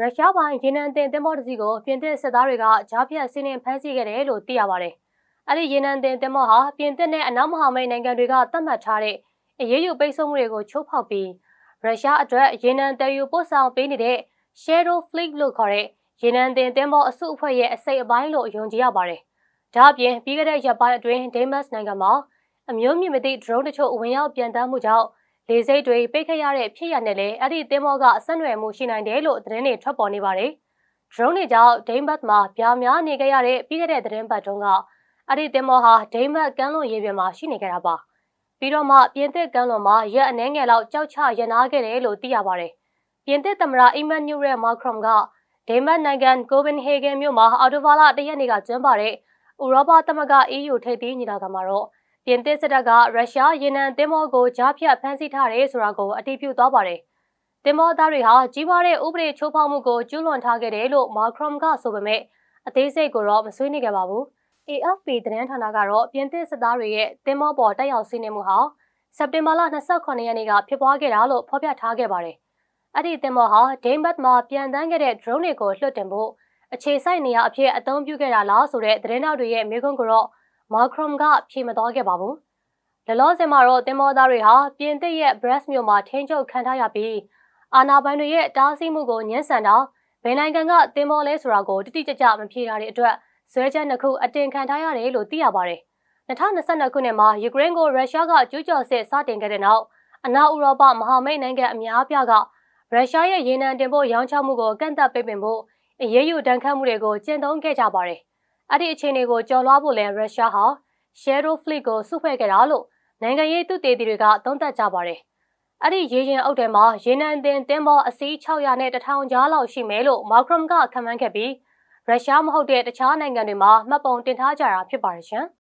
ရုရှားပိုင်းရေနံတင်သင်္ဘောတစ်စီးကိုပြင်သစ်စစ်သားတွေကကြားဖြတ်စီးနှင်ဖမ်းဆီးခဲ့တယ်လို့သိရပါတယ်။အဲ့ဒီရေနံတင်သင်္ဘောဟာပြင်သစ်နဲ့အနောက်မဟာမိတ်နိုင်ငံတွေကသတ်မှတ်ထားတဲ့အရေးယူပိတ်ဆို့မှုတွေကိုချိုးဖောက်ပြီးရုရှားအတွက်ရေနံတည်ယူပို့ဆောင်ပေးနေတဲ့ Shadow Fleet လို့ခေါ်တဲ့ရေနံတင်သင်္ဘောအစုအဖွဲ့ရဲ့အစိတ်အပိုင်းလို့ယုံကြည်ရပါတယ်။ဒါအပြင်ပြီးခဲ့တဲ့ရက်ပိုင်းအတွင်းဒေးမတ်နိုင်ငံမှာအမျိုးမြင့်မသိ drone တချို့ဝင်ရောက်ပြန်တမ်းမှုကြောင့် လေစိတ်တွေပိတ်ခတ်ရတဲ့ဖြစ်ရနဲ့လည်းအဲ့ဒီသင်္ဘောကအဆက်နွယ်မှုရှိနိုင်တယ်လို့သတင်းတွေထွက်ပေါ်နေပါတယ်။ drone တွေကြောင့်ဒိန်းဘတ်မှာပြားများနေခဲ့ရတဲ့ပြီးခဲ့တဲ့သတင်းပတ်တုန်းကအဲ့ဒီသင်္ဘောဟာဒိန်းဘတ်ကမ်းလွန်ရေပြင်မှာရှိနေကြတာပါ။ပြီးတော့မှပြင်သစ်ကမ်းလွန်မှာရက်အနှဲငယ်လောက်ကြောက်ချရနာခဲ့တယ်လို့သိရပါတယ်။ပြင်သစ်သမ္မတအီမန်နျူရဲမာခရွန်ကဒိန်းဘတ်နိုင်ငံကိုပင်ဟေဂန်မြို့မှာအော်တိုဘာလတရက်နေ့ကကျင်းပတဲ့ဥရောပသမဂ္ဂ EU ထိပ်သီးညီလာခံမှာတော့ ပြင်သစ်စစ်တပ်ကရုရှားရေနံသင်္ဘောကိုကြားဖြတ်ဖမ်းဆီးထားတယ်ဆိုတာကိုအတည်ပြုသွားပါတယ်။သင်္ဘောသားတွေဟာကြီးပွားတဲ့ဥပဒေချိုးဖောက်မှုကိုကျူးလွန်ထားခဲ့တယ်လို့မာခရွန်ကဆိုပေမဲ့အသေးစိတ်ကိုတော့မဆွေးနွေးခဲ့ပါဘူး။ AFP သတင်းဌာနကတော့ပြင်သစ်စစ်သားတွေရဲ့သင်္ဘောပေါ်တက်ရောက်စီးနင်းမှုဟာစက်တင်ဘာလ28ရက်နေ့ကဖြစ်ပွားခဲ့တာလို့ဖော်ပြထားခဲ့ပါတယ်။အဲ့ဒီသင်္ဘောဟာဒိန်းဘတ်မှာပြန်တန်းခဲ့တဲ့ drone တွေကိုလွှတ်တင်ဖို့အခြေစိုက်နေရာအဖြစ်အသုံးပြုခဲ့တာလားဆိုတဲ့သတင်းတောက်တွေရဲ့မေးခွန်းကိုတော့ မာခရွန်ကဖြေမသွားခဲ့ပါဘူး။လလောဆယ်မှာတော့တင်မောသားတွေဟာပြင်သစ်ရဲ့ Brest မြို့မှာထိန်းချုပ်ခံထားရပြီးအာနာပိုင်တွေရဲ့တားဆီးမှုကိုညှင်းဆန်တာဘယ်နိုင်ငံကတင်မောလဲဆိုတာကိုတိတိကျကျမဖြေတာတဲ့အတွက်ဇွဲချက်နှစ်ခုအတင်ခံထားရတယ်လို့သိရပါတယ်။2022ခုနှစ်မှာယူကရိန်းကိုရုရှားကကျူးကျော်စစ်စတင်ခဲ့တဲ့နောက်အနောက်ဥရောပမဟာမိတ်နိုင်ငံအများအပြားကရုရှားရဲ့ရေနံတင်ပို့ရောင်းချမှုကိုကန့်သတ်ပိတ်ပင်ဖို့အရေးယူတန်းခတ်မှုတွေကိုကျင့်သုံးခဲ့ကြပါတယ်။ အဲ့ဒီအခြေအနေကိုကျော်လွှားဖို့လဲရုရှားဟာ Shadow Fleet ကိုစုဖွဲ့ခဲ့တာလို့နိုင်ငံရေးသူတေသီတွေကသုံးသပ်ကြပါတယ်။အဲ့ဒီရေရင်အုပ်ထဲမှာရေနံတင်တင်းဘောအစီး600နဲ့1000ကြားလောက်ရှိမယ်လို့မာခရွန်ကခန့်မှန်းခဲ့ပြီးရုရှားမဟုတ်တဲ့တခြားနိုင်ငံတွေမှာမှတ်ပုံတင်ထားကြတာဖြစ်ပါတယ်ရှင်။